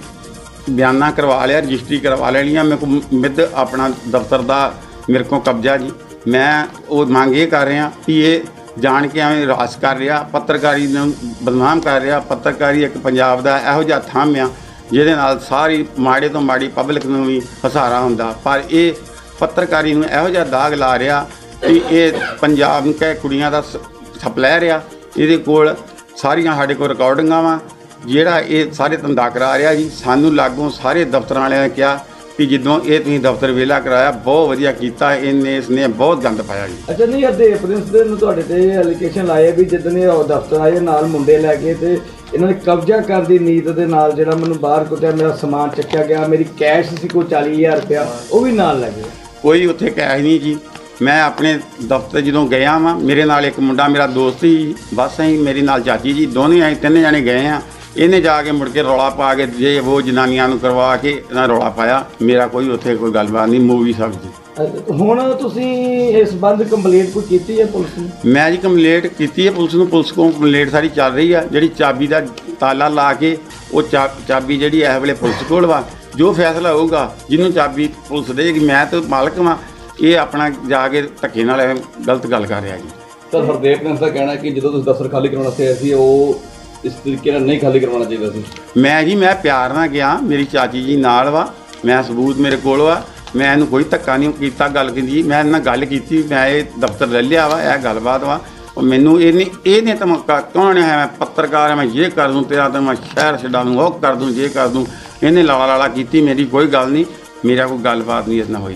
ਬਿਆਨਾ ਕਰਵਾ ਲਿਆ, ਰਜਿਸਟਰੀ ਕਰਵਾ ਲੈਣੀ ਆ, ਮੇਰੇ ਕੋਲ ਮਿੱਧ ਆਪਣਾ ਦਫ਼ਤਰ ਦਾ ਮੇਰੇ ਕੋਲ ਕਬਜ਼ਾ ਜੀ। ਮੈਂ ਉਹ ਮੰਗ ਇਹ ਕਰ ਰਿਹਾ ਕਿ ਇਹ ਜਾਣ ਕੇ ਐਵੇਂ ਰਾਸ ਕਰ ਰਿਹਾ, ਪੱਤਰਕਾਰੀ ਨੂੰ ਬਦਨਾਮ ਕਰ ਰਿਹਾ, ਪੱਤਰਕਾਰੀ ਇੱਕ ਪੰਜਾਬ ਦਾ ਇਹੋ ਜਿਹਾ ਥੰਮ ਆ, ਜਿਹਦੇ ਨਾਲ ਸਾਰੀ ਮਾੜੇ ਤੋਂ ਮਾੜੀ ਪਬਲਿਕ ਨੂੰ ਵੀ ਹਸਾਰਾ ਹੁੰਦਾ। ਪਰ ਇਹ ਪੱਤਰਕਾਰੀ ਨੂੰ ਇਹੋ ਜਿਹਾ ਦਾਗ ਲਾ ਰਿਹਾ ਕਿ ਇਹ ਪੰਜਾਬ ਨੂੰ ਕਹਿ ਕੁੜੀਆਂ ਦਾ ਸਪਲਾਇਰ ਆ ਇਹਦੇ ਕੋਲ ਸਾਰੀਆਂ ਸਾਡੇ ਕੋਲ ਰਿਕਾਰਡਿੰਗਾਂ ਵਾ। ਜਿਹੜਾ ਇਹ ਸਾਰੇ ਧੰਦਾ ਕਰਾ ਰਿਹਾ ਜੀ ਸਾਨੂੰ ਲਾਗੋਂ ਸਾਰੇ ਦਫ਼ਤਰਾਂ ਵਾਲਿਆਂ ਨੇ ਕਿਹਾ ਕਿ ਜਦੋਂ ਇਹ ਤੁਸੀਂ ਦਫ਼ਤਰ ਵੇਲਾ ਕਰਾਇਆ ਬਹੁਤ ਵਧੀਆ ਕੀਤਾ ਇਹਨੇ ਇਸਨੇ ਬਹੁਤ ਗੰਦ ਪਾਇਆ ਜੀ। ਅੱਛਾ ਨਹੀਂ ਹਰਦੇਵ ਪ੍ਰਿੰਸ ਦੇ ਨੂੰ ਤੁਹਾਡੇ ਤੇ ਐਲੀਗੇਸ਼ਨ ਲਾਏ ਵੀ ਜਿੱਦਣ ਇਹ ਉਹ ਦਫ਼ਤਰ ਆਏ ਨਾਲ ਮੁੰਡੇ ਲੈ ਕੇ ਤੇ ਇਹਨਾਂ ਨੇ ਕਬਜ਼ਾ ਕਰਨ ਦੀ ਨੀਤ ਦੇ ਨਾਲ ਜਿਹੜਾ ਮੈਨੂੰ ਬਾਹਰ ਕੁੱਟਿਆ ਮੇਰਾ ਸਮਾਨ ਚੱਕਿਆ ਗਿਆ ਮੇਰੀ ਕੈਸ਼ ਸੀ ਕੋਈ 40000 ਰੁਪਇਆ ਉਹ ਵੀ ਨਾਲ ਲੈ ਗਏ। ਕੋਈ ਉੱਥੇ ਕੈਸ਼ ਨਹੀਂ ਜੀ। ਮੈਂ ਆਪਣੇ ਦਫ਼ਤਰ ਜਦੋਂ ਗਿਆ ਵਾਂ ਮੇਰੇ ਨਾਲ ਇੱਕ ਮੁੰਡਾ ਮੇਰਾ ਦੋਸਤ ਸੀ ਬਸ ਅਸੀਂ ਮੇਰੀ ਨਾਲ ਚਾਚੀ ਜੀ ਦੋਨੇ ਅਸੀਂ ਤਿੰਨੇ ਜਾਣੇ ਗਏ ਆ। ਇਹਨੇ ਜਾ ਕੇ ਮੁੜ ਕੇ ਰੌਲਾ ਪਾ ਕੇ ਜੇ ਉਹ ਜਨਾਨੀਆਂ ਨੂੰ ਕਰਵਾ ਕੇ ਇਹਨਾਂ ਰੌਲਾ ਪਾਇਆ ਮੇਰਾ ਕੋਈ ਉੱਥੇ ਕੋਈ ਗੱਲਬਾਤ ਨਹੀਂ ਮੂਵੀ ਸਭ ਜੀ ਅ- ਹੁਣ ਤੁਸੀਂ ਇਸ ਸੰਬੰਧ ਕੰਪਲੇਂਟ ਕੋਈ ਕੀਤੀ ਹੈ ਪੁਲਿਸ ਨੂੰ? ਮੈਂ ਜੀ ਕੰਪਲੇਂਟ ਕੀਤੀ ਹੈ ਪੁਲਿਸ ਨੂੰ ਪੁਲਿਸ ਕੋਲ ਕੰਪਲੇਂਟ ਸਾਰੀ ਚੱਲ ਰਹੀ ਆ ਜਿਹੜੀ ਚਾਬੀ ਦਾ ਤਾਲਾ ਲਾ ਕੇ ਉਹ ਚਾਬੀ ਜਿਹੜੀ ਇਸ ਵੇਲੇ ਪੁਲਿਸ ਕੋਲ ਵਾ ਜੋ ਫੈਸਲਾ ਹੋਊਗਾ ਜਿਹਨੂੰ ਚਾਬੀ ਪੁਲਿਸ ਦੇਗੀ ਮੈਂ ਤਾਂ ਮਾਲਕ ਵਾਂ ਇਹ ਆਪਣਾ ਜਾ ਕੇ ਧੱਕੇ ਨਾਲ ਐਵੇਂ ਗਲਤ ਗੱਲ ਕਰ ਰਿਹਾ ਜੀ। ਸਰ ਹਰਦੇਵ ਪ੍ਰਿੰਸ ਦਾ ਕਹਿਣਾ ਹੈ ਕਿ ਜਦੋਂ ਤੁਸੀਂ ਦਫ਼ਤਰ ਖਾਲੀ ਕਰਾਉਣਾ ਸੀ ਸੀ ਉਹ ਇਸ ਤਰੀਕੇ ਨਾਲ ਨਹੀਂ ਖਾਲੀ ਕਰਵਾਉਣਾ ਚਾਹੀਦਾ ਸੀ। ਮੈਂ ਜੀ ਮੈਂ ਪਿਆਰ ਨਾਲ ਗਿਆ ਮੇਰੀ ਚਾਚੀ ਜੀ ਨਾਲ ਵਾ ਮੈਂ ਸਬੂਤ ਮੇਰੇ ਕੋਲ ਵਾ ਮੈਂ ਇਹਨੂੰ ਕੋਈ ਧੱਕਾ ਨਹੀਂ ਕੀਤਾ ਗੱਲ ਕੀਤੀ ਮੈਂ ਇਹਨਾਂ ਨਾਲ ਗੱਲ ਕੀਤੀ ਮੈਂ ਇਹ ਦਫ਼ਤਰ ਲੈ ਲਿਆ ਵਾ ਇਹ ਗੱਲਬਾਤ ਵਾ। ਉਹ ਮੈਨੂੰ ਇਹਨੇ ਇਹਨੇ ਧਮਕਾ ਕੌਣ ਹੈ ਮੈਂ ਪੱਤਰਕਾਰ ਹਾਂ ਮੈਂ ਇਹ ਕਰ ਦੂੰ ਤੇਰਾ ਤਾਂ ਮੈਂ ਸ਼ਹਿਰ ਛਡਾ ਦੂੰ ਉਹ ਕਰ ਦੂੰ ਜੇ ਕਰ ਦੂੰ। ਇਹਨੇ ਲਾਲਾ ਲਾਲਾ ਕੀਤੀ ਮੇਰੀ ਕੋਈ ਗੱਲ ਨਹੀਂ ਮੇਰਾ ਕੋਈ ਗੱਲਬਾਤ ਨਹੀਂ ਇਸ ਨਾਲ ਹੋਈ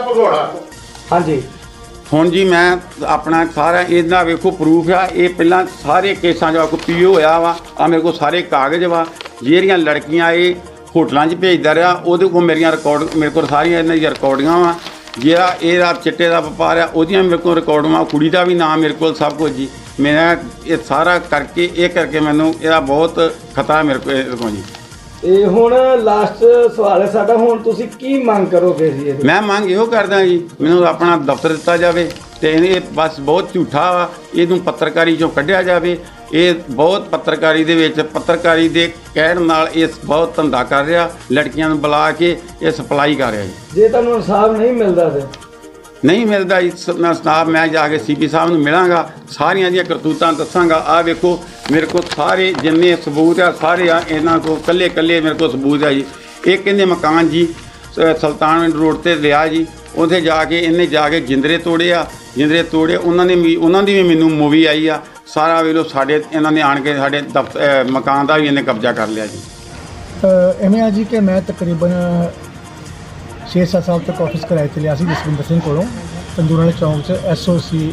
ਭਗੌੜਾ। ਹਾਂਜੀ। ਹੁਣ ਜੀ ਮੈਂ ਆਪਣਾ ਸਾਰਾ ਇਹਦਾ ਵੇਖੋ ਪ੍ਰੂਫ ਆ ਇਹ ਪਹਿਲਾਂ ਸਾਰੇ ਕੇਸਾਂ 'ਚ ਕੋ ਪੀਓ ਹੋਇਆ ਵਾ ਆ ਮੇਰੇ ਕੋਲ ਸਾਰੇ ਕਾਗਜ਼ ਵਾ ਜਿਹੜੀਆਂ ਲੜਕੀਆਂ ਇਹ ਹੋਟਲਾਂ 'ਚ ਭੇਜਦਾ ਰਿਹਾ ਉਹਦੇ ਕੋਲ ਮੇਰੀਆਂ ਰਿਕਾਰਡ ਮੇਰੇ ਕੋਲ ਸਾਰੀਆਂ ਇਹਨਾਂ ਦੀਆਂ ਰਿਕਾਰਡਿੰਗਾਂ ਵਾ ਜਿਹੜਾ ਇਹਦਾ ਚਿੱਟੇ ਦਾ ਵਪਾਰ ਆ ਉਹਦੀਆਂ ਵੀ ਮੇਰੇ ਕੋਲ ਰਿਕਾਰਡਿੰਗਾਂ ਕੁੜੀ ਦਾ ਵੀ ਨਾਮ ਮੇਰੇ ਕੋਲ ਸਭ ਕੁਝ ਜੀ। ਮੇਰਾ ਇਹ ਸਾਰਾ ਕਰਕੇ ਇਹ ਕਰਕੇ ਮੈਨੂੰ ਇਹਦਾ ਬਹੁਤ ਖਤਰਾ ਮੇਰੇ ਕੋਲ ਇਹਦੇ ਕੋਲ ਜੀ। ਇਹ ਹੁਣ ਲਾਸਟ ਸਵਾਲ ਹੈ ਸਾਡਾ। ਹੁਣ ਤੁਸੀਂ ਕੀ ਮੰਗ ਕਰੋਗੇ ਜੀ ਇਹਦੇ ਮੈਂ ਮੰਗ ਇਹੋ ਕਰਦਾ ਜੀ ਮੈਨੂੰ ਆਪਣਾ ਦਫ਼ਤਰ ਦਿੱਤਾ ਜਾਵੇ ਤੇ ਇਹ ਬਸ ਬਹੁਤ ਝੂਠਾ ਵਾ ਇਹਨੂੰ ਪੱਤਰਕਾਰੀ ਚੋਂ ਕੱਢਿਆ ਜਾਵੇ। ਇਹ ਬਹੁਤ ਪੱਤਰਕਾਰੀ ਦੇ ਵਿੱਚ ਪੱਤਰਕਾਰੀ ਦੇ ਕਹਿਣ ਨਾਲ ਇਹ ਬਹੁਤ ਧੰਦਾ ਕਰ ਰਿਹਾ ਲੜਕੀਆਂ ਨੂੰ ਬੁਲਾ ਕੇ ਇਹ ਸਪਲਾਈ ਕਰ ਰਿਹਾ ਜੀ। ਜੇ ਤੁਹਾਨੂੰ ਇਨਸਾਫ ਨਹੀਂ ਮਿਲਦਾ ਤੇ ਨਹੀਂ ਮਿਲਦਾ ਜੀ ਮੈਂ ਸਟਾਫ ਮੈਂ ਜਾ ਕੇ ਸੀਪੀ ਸਾਹਿਬ ਨੂੰ ਮਿਲਾਂਗਾ ਸਾਰੀਆਂ ਦੀਆਂ ਕਰਤੂਤਾਂ ਦੱਸਾਂਗਾ। ਆ ਵੇਖੋ ਮੇਰੇ ਕੋਲ ਸਾਰੇ ਜਿੰਨੇ ਸਬੂਤ ਆ ਸਾਰੇ ਆ ਇਹਨਾਂ ਕੋਲ ਕੱਲੇ ਕੱਲੇ ਮੇਰੇ ਕੋਲ ਸਬੂਤ ਆ ਜੀ। ਇਹ ਕਹਿੰਦੇ ਮਕਾਨ ਜੀ? ਸ- ਰੋਡ ਤੇ ਲਿਆ ਜੀ। ਉੱਥੇ ਜਾ ਕੇ ਇਹਨੇ ਜਾ ਕੇ ਜਿੰਦਰੇ ਤੋੜੇ ਆ ਜਿੰਦਰੇ ਤੋੜੇ ਉਹਨਾਂ ਨੇ ਵੀ ਉਹਨਾਂ ਦੀ ਵੀ ਮੈਨੂੰ ਮੂਵੀ ਆਈ ਆ। ਸਾਰਾ ਵੇਲੋ ਸਾਡੇ ਇਹਨਾਂ ਨੇ ਆਣ ਕੇ ਸਾਡੇ ਦਫ਼ਤਰ ਮਕਾਨ ਦਾ ਵੀ ਇਹਨੇ ਕਬਜ਼ਾ ਕਰ ਲਿਆ ਜੀ। ਅ, ਇਵੇਂ ਆ ਜੀ ਕਿ ਮੈਂ ਤਕਰੀਬਨ 6-7 ਸਾਲ ਤੱਕ ਆਫਿਸ ਕਿਰਾਏ ਤੇ ਲਿਆ ਸੀ ਜਸਵਿੰਦਰ ਸਿੰਘ ਕੋਲੋਂ। ਤੰਦੂਰ ਵਾਲੇ ਚੌਂਕ 'ਚ ਐਸਓਸੀ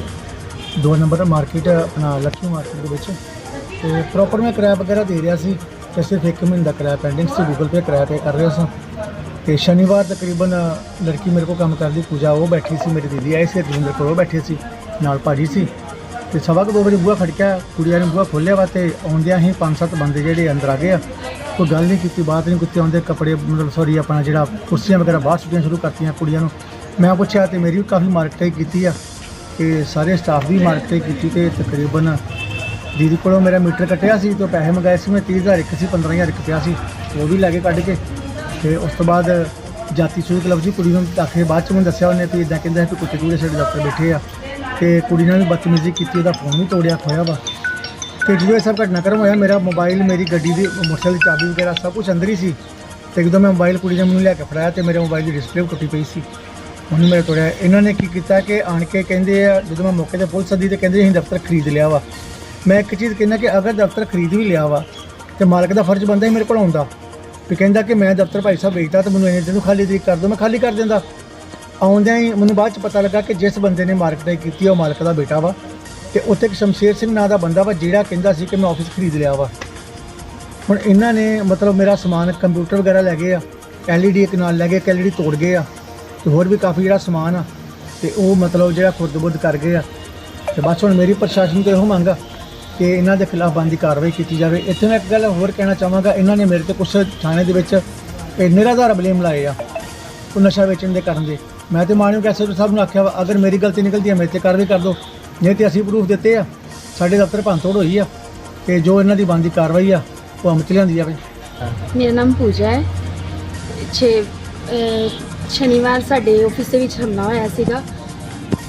2 ਨੰਬਰ ਮਾਰਕੀਟ ਆਪਣਾ ਲక్ష్ਮੀ ਮਾਰਕੀਟ ਦੇ ਵਿੱਚ। ਤੇ ਪ੍ਰੋਪਰ ਮੈਂ ਕਿਰਾਇਆ ਵਗੈਰਾ ਦੇ ਰਿਹਾ ਸੀ, ਤੇ ਸਿਰਫ ਇੱਕ ਮਹੀਨੇ ਦਾ ਕਿਰਾਇਆ ਪੈਂਡਿੰਗ ਸੀ ਗੂਗਲ ਪੇ ਕਿਰਾਇਆ ਪੇ ਕਰ ਰਿਹਾ ਸਾਂ। ਤੇ ਸ਼ਨੀਵਾਰ ਤਕਰੀਬਨ ਲੜਕੀ ਮੇਰੇ ਕੋਲ ਕੰਮ ਕਰਦੀ, ਪੂਜਾ ਉਹ ਬੈਠੀ ਸੀ, ਮੇਰੀ ਦੀਦੀ ਆਈ ਸੀ, ਰਜਿੰਦਰ ਕੋਲ ਉਹ ਬੈਠੇ ਸੀ, ਨਾਲ ਭਾਜੀ ਸੀ। ਤੇ ਸਵਾ ਕੁ ਦੋ ਵਜੇ ਬੂਹਾ ਖੜਕਿਆ, ਕੁੜੀਆਂ ਨੇ ਬੂਹਾ ਖੋਲ੍ਹਿਆ ਵਾ ਤੇ ਆਉਂਦਿਆਂ ਹੀ ਪੰਜ ਸੱਤ ਬੰਦੇ ਜਿਹੜੇ ਅੰਦਰ ਆ ਗਏ ਆ। ਕੋਈ ਗੱਲ ਨਹੀਂ ਕੀਤੀ ਬਾਤ ਨਹੀਂ ਕੀਤੀ ਆਉਂਦੇ ਕੱਪੜੇ, ਮਤਲਬ ਸੌਰੀ ਆਪਣਾ ਜਿਹੜਾ ਕੁਰਸੀਆਂ ਵਗੈਰਾ ਬਾਹਰ ਸੁੱਟੀਆਂ, ਸ਼ੁਰੂ ਕਰਤੀਆਂ ਕੁੜੀਆਂ ਨੂੰ। ਮੈਂ ਪੁੱਛਿਆ ਤੇ ਮੇਰੀ ਵੀ ਕਾਫੀ ਮਾਰਕਟਾਈ ਕੀਤੀ ਆ ਤੇ ਸਾਰੇ ਸਟਾਫ ਵੀ ਮਾਰਕਟਾਈ ਕੀਤੀ ਤੇ ਤਕਰੀਬਨ ਦੀਦੀ ਕੋਲੋਂ ਮੇਰਾ ਮੀਟਰ ਕੱਟਿਆ ਸੀ ਤੇ ਪੈਸੇ ਮੰਗਾਏ ਸੀ, ਮੈਂ 30000 ਇੱਕ ਸੀ 15000 ਇੱਕ ਪਿਆ ਸੀ, ਉਹ ਵੀ ਲੈ ਕੇ ਕੱਢ ਕੇ। ਤੇ ਉਸ ਤੋਂ ਬਾਅਦ ਜਾਤੀ ਸੂਈ ਕਲੱਬ ਦੀ ਕੁੜੀ ਨੂੰ ਆਖੇ ਬਾਅਦ ਚ ਮੈਨੂੰ ਦੱਸਿਆ ਉਹਨੇ ਵੀ ਇਦਾਂ ਕਹਿੰਦਾ ਕਿ ਕੁੱਤੇ ਕੂੜੇ ਸਾਡੇ ਦਫ਼ਤਰ ਬੈਠੇ ਆ ਤੇ ਕੁੜੀ ਨਾਲ ਵੀ ਬਦਤਮੀਜ਼ੀ ਕੀਤੀ, ਉਹਦਾ ਫੋਨ ਵੀ ਤੋੜਿਆ, ਖੋਇਆ ਵਾ। ਤੇ ਜਦੋਂ ਇਹ ਸਭ ਘਟਨਾਕ੍ਰਮ ਹੋਇਆ, ਮੇਰਾ ਮੋਬਾਈਲ ਮੇਰੀ ਗੱਡੀ ਦੀ ਮੋਟਰਸਾਈਕਲ ਦੀ ਚਾਬੀ ਵਗੈਰਾ ਸਭ ਕੁਝ ਅੰਦਰ ਹੀ ਸੀ ਤੇ ਜਦੋਂ ਮੈਂ ਮੋਬਾਈਲ ਕੁੜੀ ਨੇ ਮੈਨੂੰ ਲਿਆ ਕੇ ਫੜਾਇਆ ਤੇ ਮੇਰੇ ਮੋਬਾਈਲ ਦੀ ਡਿਸਪਲੇ ਟੁੱਟੀ ਪਈ ਸੀ। ਉਹਨੂੰ ਮੇਰੇ ਤੋੜਿਆ ਇਹਨਾਂ ਨੇ ਕੀ ਕੀਤਾ ਕਿ ਆਣ ਕੇ ਕਹਿੰਦੇ ਆ, ਜਦੋਂ ਮੈਂ ਮੌਕੇ ਤੇ ਪੁਲਿਸ ਸੱਦੀ ਤੇ ਕਹਿੰਦੇ ਅਸੀਂ ਦਫ਼ਤਰ ਖਰੀਦ ਲਿਆ ਵਾ। ਮੈਂ ਇੱਕ ਚੀਜ਼ ਕਹਿੰਦਾ ਕਿ ਅਗਰ ਦਫ਼ਤਰ ਖਰੀਦ ਵੀ ਲਿਆ ਵਾ, ਤੇ ਮਾਲਕ ਦਾ ਫਰਜ਼ ਬੰਦਾ ਹੀ ਮੇਰੇ ਕੋਲ ਆਉਂਦਾ ਵੀ ਕਹਿੰਦਾ ਕਿ ਮੈਂ ਦਫ਼ਤਰ ਭਾਈ ਸਾਹਿਬ ਵੇਚਦਾ ਤਾਂ ਮੈਨੂੰ ਇਹਨੇ ਦਿਨ ਨੂੰ ਖਾਲੀ ਤਰੀਕ ਕਰ ਦਿਓ, ਮੈਂ ਖਾਲੀ ਕਰ ਦਿੰਦਾ। ਆਉਂਦਿਆਂ ਹੀ ਮੈਨੂੰ ਬਾਅਦ ਚ ਪਤਾ ਲੱਗਾ ਕਿ ਜਿਸ ਬੰਦੇ ਨੇ ਮਾਰਕੀਟਿੰਗ ਕੀਤੀ ਉਹ ਮਾਲਕ ਦਾ ਬੇਟਾ ਵਾ। ਤੇ ਉੱਥੇ ਇੱਕ ਸ਼ਮਸ਼ੇਰ ਸਿੰਘ ਨਾਂ ਦਾ ਬੰਦਾ ਵਾ, ਜਿਹੜਾ ਕਹਿੰਦਾ ਸੀ ਕਿ ਮੈਂ ਆਫਿਸ ਖਰੀਦ ਲਿਆ ਵਾ। ਹੁਣ ਇਹਨਾਂ ਨੇ ਮਤਲਬ ਮੇਰਾ ਸਮਾਨ ਕੰਪਿਊਟਰ ਵਗੈਰਾ ਲੈ ਗਏ ਆ ਐਲਈਡੀ ਇੱਕ ਨਾਲ ਲੈ ਗਏ, ਇੱਕ ਐਲਈਡੀ ਤੋੜ ਗਏ ਆ, ਤੇ ਹੋਰ ਵੀ ਕਾਫੀ ਜਿਹੜਾ ਸਮਾਨ ਆ, ਤੇ ਉਹ ਮਤਲਬ ਜਿਹੜਾ ਖੁਰਦ-ਬੁਰਦ ਕਰ ਗਏ ਆ। ਤੇ ਬਸ ਹੁਣ ਮੇਰੀ ਪ੍ਰਸ਼ਾਸਨ ਤੋਂ ਇਹੋ ਮੰਗ ਆ ਕਿ ਇਹਨਾਂ ਦੇ ਖਿਲਾਫ ਬਣਦੀ ਕਾਰਵਾਈ ਕੀਤੀ ਜਾਵੇ। ਇੱਥੇ ਮੈਂ ਇੱਕ ਗੱਲ ਹੋਰ ਕਹਿਣਾ ਚਾਹਾਂਗਾ, ਇਹਨਾਂ ਨੇ ਮੇਰੇ ਤੇ ਕੁਝ ਥਾਣੇ ਦੇ ਵਿੱਚ ਇਹ ਨਿਰਾਧਾਰ ਬਲੇਮ ਲਾਏ ਆ, ਉਹ ਨਸ਼ਾ ਵੇਚਣ ਦੇ ਕਰਨ ਦੇ। ਮੈਂ ਤੇ ਮਾਨਯੋਗ ਐਸਐਸਪੀ ਸਾਹਿਬ ਨੂੰ ਆਖਿਆ ਵਾ, ਅਗਰ ਮੇਰੀ ਗਲਤੀ ਨਿਕਲਦੀ ਹੈ ਮੇਰੇ ਤੇ ਕਾਰਵਾਈ ਕਰ ਦਿਓ। ਨਹੀਂ ਤੇ ਅਸੀਂ ਪ੍ਰੂਫ ਦਿੱਤੇ ਆ। ਸਾਡੇ ਦਫ਼ਤਰ ਭੰਨਤੋੜ ਹੋਈ ਆ ਤੇ ਜੋ ਇਹਨਾਂ ਦੀ ਬਣਦੀ ਕਾਰਵਾਈ ਆ, ਉਹ ਅਮਲ ਚ ਲਿਆਂਦੀ ਜਾਵੇ। ਮੇਰਾ ਨਾਮ ਪੂਜਾ ਹੈ। ਛੇ, ਅਹ, ਸ਼ਨੀਵਾਰ ਸਾਡੇ ਆਫਿਸ ਦੇ ਵਿੱਚ ਹਮਲਾ ਹੋਇਆ ਸੀਗਾ।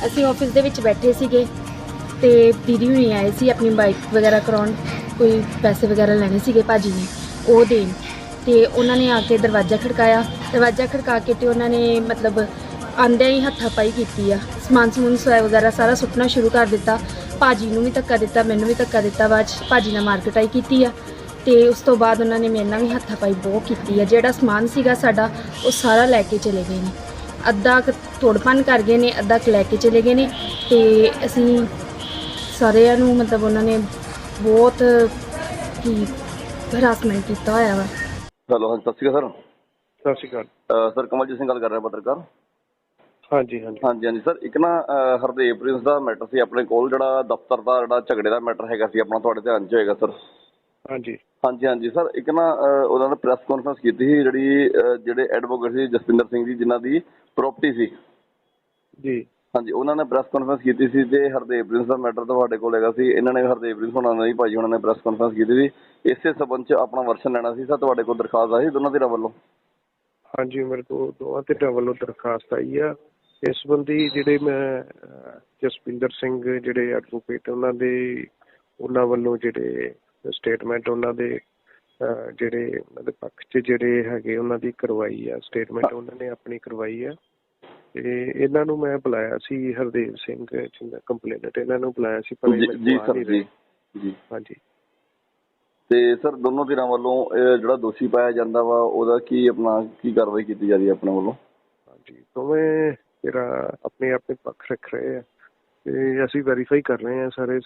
ਅਸੀਂ ਆਫਿਸ ਦੇ ਵਿੱਚ ਬੈਠੇ ਸੀਗੇ ਤੇ ਦੀਦੀ ਹੁਣੀ ਆਏ ਸੀ ਆਪਣੀ ਬਾਈਕ ਵਗੈਰਾ ਕਰਾਉਣ। ਕੋਈ ਪੈਸੇ ਵਗੈਰਾ ਲੈਣੇ ਸੀਗੇ ਭਾਜੀ ਨੇ, ਉਹ ਦੇਣ। ਤੇ ਉਹਨਾਂ ਨੇ ਆ ਕੇ ਦਰਵਾਜ਼ਾ ਖੜਕਾਇਆ। ਦਰਵਾਜ਼ਾ ਖੜਕਾ ਕੇ ਤੇ ਉਹਨਾਂ ਨੇ ਮਤਲਬ ਆਂਦਿਆਂ ਹੀ ਹੱਥਾਪਾਈ ਕੀਤੀ ਆ। ਸਮਾਨ ਸਮੂਨ ਸਵਾਇ ਵਗੈਰਾ ਸਾਰਾ ਸੁੱਟਣਾ ਸ਼ੁਰੂ ਕਰ ਦਿੱਤਾ। ਭਾਜੀ ਨੂੰ ਵੀ ਧੱਕਾ ਦਿੱਤਾ ਮੈਨੂੰ ਵੀ ਧੱਕਾ ਦਿੱਤਾ। ਬਾਅਦ 'ਚ ਭਾਜੀ ਨਾਲ ਮਾਰਕਟਾਈ ਕੀਤੀ ਆ। ਤੇ ਉਸ ਤੋਂ ਬਾਅਦ ਉਹਨਾਂ ਨੇ ਮੇਰੇ ਨਾਲ ਵੀ ਹੱਥਾਪਾਈ ਬਹੁਤ ਕੀਤੀ ਆ। ਜਿਹੜਾ ਸਮਾਨ ਸੀਗਾ ਸਾਡਾ ਉਹ ਸਾਰਾ ਲੈ ਕੇ ਚਲੇ ਗਏ ਨੇ। ਅੱਧਾ ਤੋੜਪਨ ਕਰ ਗਏ ਨੇ ਅੱਧਾ ਕੁ ਲੈ ਕੇ ਚਲੇ ਗਏ ਨੇ। ਤੇ ਅਸੀਂ ਸਾਰਿਆਂ ਨੂੰ ਮਤਲਬ ਉਹਨਾਂ ਨੇ ਬਹੁਤ ਕੀ ਹਰਾਸਮੈਂਟ ਕੀਤਾ ਹੋਇਆ ਵਾ। ਹੈਲੋ ਹਾਂਜੀ ਸਤਿ ਸ਼੍ਰੀ ਅਕਾਲ ਸਤਿ ਸ਼੍ਰੀ ਅਕਾਲ। ਸਰ ਸਰ ਕਮਲਜੀਤ ਸਿੰਘ ਗੱਲ ਕਰ ਰਿਹਾ ਪੱਤਰਕਾਰ। ਹਾਂਜੀ ਹਾਂਜੀ। ਹਾਂਜੀ ਹਾਂਜੀ। ਸਰ ਇੱਕ ਨਾ ਅਹ, ਹਰਦੇਵ ਪ੍ਰਿੰਸ ਦਾ ਮੈਟਰ ਸੀ ਆਪਣੇ ਕੋਲ ਜਿਹੜਾ ਦਫ਼ਤਰ ਦਾ ਜਿਹੜਾ ਝਗੜੇ ਦਾ ਮੈਟਰ ਹੈਗਾ ਸੀ ਆਪਣਾ ਤੁਹਾਡੇ ਧਿਆਨ 'ਚ ਹੋਏਗਾ ਸਰ। ਹਾਂਜੀ। ਹਾਂਜੀ ਹਾਂਜੀ। ਸਰ ਇੱਕ ਨਾ ਅਹ, ਉਹਨਾਂ ਨੇ ਪ੍ਰੈਸ ਕਾਨਫਰੰਸ ਕੀਤੀ ਸੀ ਜਿਹੜੀ ਅਹ, ਜਿਹੜੇ ਐਡਵੋਕੇਟ ਸੀ ਜਸਪਿੰਦਰ ਸਿੰਘ ਜੀ ਜਿਨ੍ਹਾਂ ਦੀ ਪ੍ਰਾਪਰਟੀ ਸੀ। ਜੀ। ਹਾਂਜੀ ਉਹਨਾਂ ਨੇ ਪ੍ਰੈਸ ਕਾਨਫਰੰਸ ਕੀਤੀ ਸੀ ਤੇ ਹਰਦੇਵ ਪ੍ਰਿੰਸ ਦਾ ਮੈਟਰ ਤੁਹਾਡੇ ਕੋਲ ਹੈਗਾ ਸੀ। ਇਹਨਾਂ ਨੇ ਹਰਦੇਵ ਪ੍ਰਿੰਸ ਹੋਣਾ ਨੇ ਭਾਜੀ ਉਹਨਾਂ ਨੇ ਪ੍ਰੈਸ ਕਾਨਫਰੰਸ ਕੀਤੀ ਸੀ। ਇਸੇ ਸਬੰਧ 'ਚ ਆਪਣਾ ਵਰਸ਼ਨ ਲੈਣਾ ਸੀ ਸਰ ਤੁਹਾਡੇ ਕੋਲ ਦਰਖਾਸਤ ਆਈ ਦੋਨਾਂ ਧਿਰਾਂ ਵੱਲੋਂ? ਹਾਂਜੀ ਮੇਰੇ ਕੋਲ ਦੋਵਾਂ ਧਿਰਾਂ ਵੱਲੋਂ ਦਰਖਾਸਤ ਆਈ ਆ। ਇਸ ਸੰਬੰਧੀ ਜਿਹੜੇ ਮੈਂ ਅਹ, ਜਸਪਿੰਦਰ ਸਿੰਘ ਜਿਹੜੇ ਐਡਵੋਕੇਟ ਉਹਨਾਂ ਦੇ ਉਹਨਾਂ ਵੱਲੋਂ ਜਿਹੜੇ ਸਟੇਟਮੈਂਟ ਉਹਨਾਂ ਦੇ ਜਿਹੜੇ ਉਹਨਾਂ ਦੇ ਪੱਖ 'ਚ ਜਿਹੜੇ ਹੈਗੇ ਉਹਨਾਂ ਦੀ ਕਰਵਾਈ ਆ ਸਟੇਟਮੈਂਟ ਉਹਨਾਂ ਨੇ ਆਪਣੀ ਕਰਵਾਈ ਆ। ਤੇ ਇਹਨਾਂ ਨੂੰ ਮੈਂ ਬੁਲਾਇਆ ਸੀ ਹਰਦੇਵ ਸਿੰਘ ਜਿਹਦਾ ਕੰਪਲੇਨਟ ਇਹਨਾਂ ਨੂੰ ਬੁਲਾਇਆ ਸੀ ਪਰ ਜੀ ਸਰ ਜੀ ਹਾਂਜੀ। ਤੇ ਸਰ ਦੋਨੋਂ ਧਿਰਾਂ ਵੱਲੋਂ ਜਿਹੜਾ ਦੋਸ਼ੀ ਪਾਇਆ ਜਾਂਦਾ ਵਾ ਉਹਦਾ ਕੀ ਆਪਣਾ ਕੀ ਕਾਰਵਾਈ ਕੀਤੀ ਜਾ ਰਹੀ ਹੈ ਆਪਣੇ ਵੱਲੋਂ? ਹਾਂਜੀ ਦੋਵੇਂ ਜਿਹੜਾ ਆਪਣੇ ਆਪਣੇ ਪੱਖ ਰੱਖ ਰਹੇ ਆ। ਤੇ ਅਸੀਂ ਵੈਰੀਫਾਈ ਕਰ ਰਹੇ ਆ ਸਾਰੇ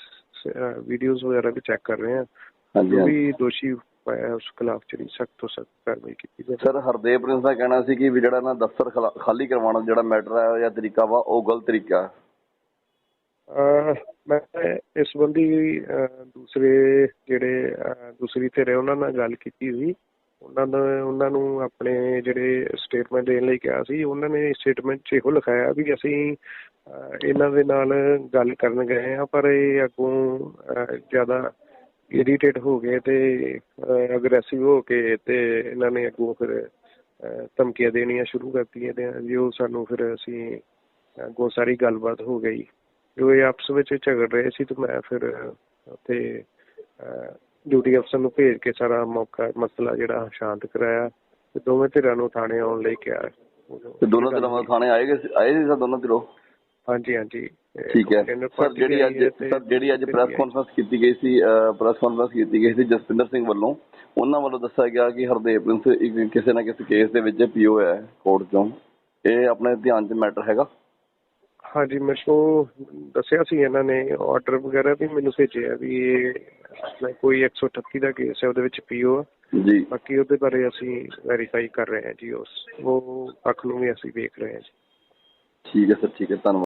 ਵੀਡੀਓਜ਼ ਵਗੈਰਾ ਵੀ ਚੈੱਕ ਕਰ ਰਹੇ ਆ। ਹਾਂਜੀ ਵੀ ਦੋਸ਼ੀ ਪਾਇਆ ਉਸ ਖਿਲਾਫ ਜਿਹੜੀ ਸਖਤ ਤੋਂ ਸਖਤ ਕਾਰਵਾਈ ਕੀਤੀ ਜਾਵੇ। ਸਰ ਹਰਦੇਵ ਪ੍ਰਿੰਸ ਦਾ ਕਹਿਣਾ ਸੀ ਕਿ ਵੀ ਜਿਹੜਾ ਨਾ ਦਫ਼ਤਰ ਖਲਾ- ਕਰਵਾਉਣ ਦਾ ਜਿਹੜਾ ਮੈਟਰ ਹੈ ਜਾਂ ਤਰੀਕਾ ਵਾ ਉਹ ਗਲਤ ਤਰੀਕਾ ਹੈ। ਮੈਂ ਇਸ ਸੰਬੰਧੀ ਦੂਸਰੇ ਜਿਹੜੇ ਦੂਸਰੀ ਧਿਰ ਹੈ ਉਹਨਾਂ ਨਾਲ ਗੱਲ ਕੀਤੀ ਸੀ। ਉਹਨਾਂ ਨੇ ਉਹਨਾਂ ਨੂੰ ਆਪਣੇ ਜਿਹੜੇ ਸਟੇਟਮੈਂਟ ਦੇਣ ਲਈ ਕਿਹਾ ਸੀ, ਉਹਨਾਂ ਨੇ ਸਟੇਟਮੈਂਟ 'ਚ ਇਹੋ ਲਿਖਾਇਆ ਵੀ ਅਸੀਂ ਇਹਨਾਂ ਦੇ ਨਾਲ ਗੱਲ ਕਰਨ ਗਏ ਆ ਪਰ ਇਹ ਅੱਗੋਂ ਜ਼ਿਆਦਾ ਇਰੀਟੇਟ ਹੋ ਗਏ ਤੇ ਅਗਰੈਸਿਵ ਹੋ ਕੇ ਤੇ ਇਹਨਾਂ ਨੇ ਅੱਗੋਂ ਫਿਰ ਧਮਕੀਆਂ ਦੇਣੀਆਂ ਸ਼ੁਰੂ ਕਰਤੀਆਂ ਤੇ ਜੋ ਸਾਨੂੰ ਫਿਰ ਅਸੀਂ ਅੱਗੋਂ ਸਾਰੀ ਗੱਲਬਾਤ ਹੋ ਗਈ। ਜੋ ਇਹ ਆਪਸ ਵਿੱਚ ਝਗੜ ਰਹੇ ਸੀ ਤੇ ਮੈਂ ਫਿਰ ਉੱਥੇ ਡਿਊਟੀ ਅਫਸਰ ਨੂੰ ਭੇਜ ਕੇ ਸਾਰਾ ਮੌਕਾ ਮਸਲਾ ਜਿਹੜਾ ਸ਼ਾਂਤ ਕਰਾਇਆ ਤੇ ਦੋਵੇਂ ਧਿਰਾਂ ਨੂੰ ਥਾਣੇ ਆਉਣ ਲਈ ਕਿਹਾ। ਤੇ ਦੋਨੋਂ ਧਿਰਾਂ ਵੱਲੋਂ ਥਾਣੇ ਆਏ ਗਏ ਸੀ- ਆਏ ਸੀ ਸਰ ਦੋਨੋਂ ਧਿਰੋਂ? ਹਾਂਜੀ ਹਾਂਜੀ। ਠੀਕ ਹੈ। ਸਰ ਜਿਹੜੀ ਅੱਜ ਸਰ ਜਿਹੜੀ ਅੱਜ ਪ੍ਰੈਸ। ਕਾਨਫਰੰਸ ਕੀਤੀ ਗਈ ਸੀ ਪ੍ਰੈਸ ਕਾਨਫਰੰਸ ਕੀਤੀ ਗਈ ਸੀ ਜਸਪਿੰਦਰ ਸਿੰਘ ਵੱਲੋਂ ਉਹਨਾਂ ਵੱਲੋਂ ਦੱਸਿਆ ਗਿਆ ਕਿ ਹਰਦੇਵ ਪ੍ਰਿੰਸ ਕਿਸੇ ਨਾ ਕਿਸੇ ਕੇਸ ਦੇ ਵਿੱਚ ਪੀਓ ਹੈ ਕੋਰਟ ਚੋਂ। ਇਹ ਆਪਣੇ ਧਿਆਨ 'ਚ ਮੈਟਰ ਹੈਗਾ? ਹਾਂਜੀ ਕੋਲ ਦੱਸਿਆ ਸੀ ਇਹਨਾਂ ਨੇ ਆਰਡਰ ਵਗੈਰਾ ਵੀ ਮੈਨੂੰ ਭੇਜਿਆ ਵੀ ਇਹ ਆਪਣਾ ਕੋਈ 138 ਦਾ ਕੇਸ ਹੈ ਉਹਦੇ ਵਿੱਚ ਪੀਓ ਆ। ਜੀ। ਬਾਕੀ ਉਹਦੇ ਬਾਰੇ ਅਸੀਂ ਵੈਰੀਫਾਈ ਕਰ ਰਹੇ ਹਾਂ ਜੀ ਉਸ ਉਹ ਪੱਖ ਨੂੰ ਵੀ ਅਸੀਂ ਵੇਖ ਰਹੇ ਹਾਂ ਜੀ। ਠੀਕ ਹੈ ਸਰ ਠੀਕ ਹੈ ਧੰਨਵਾਦ।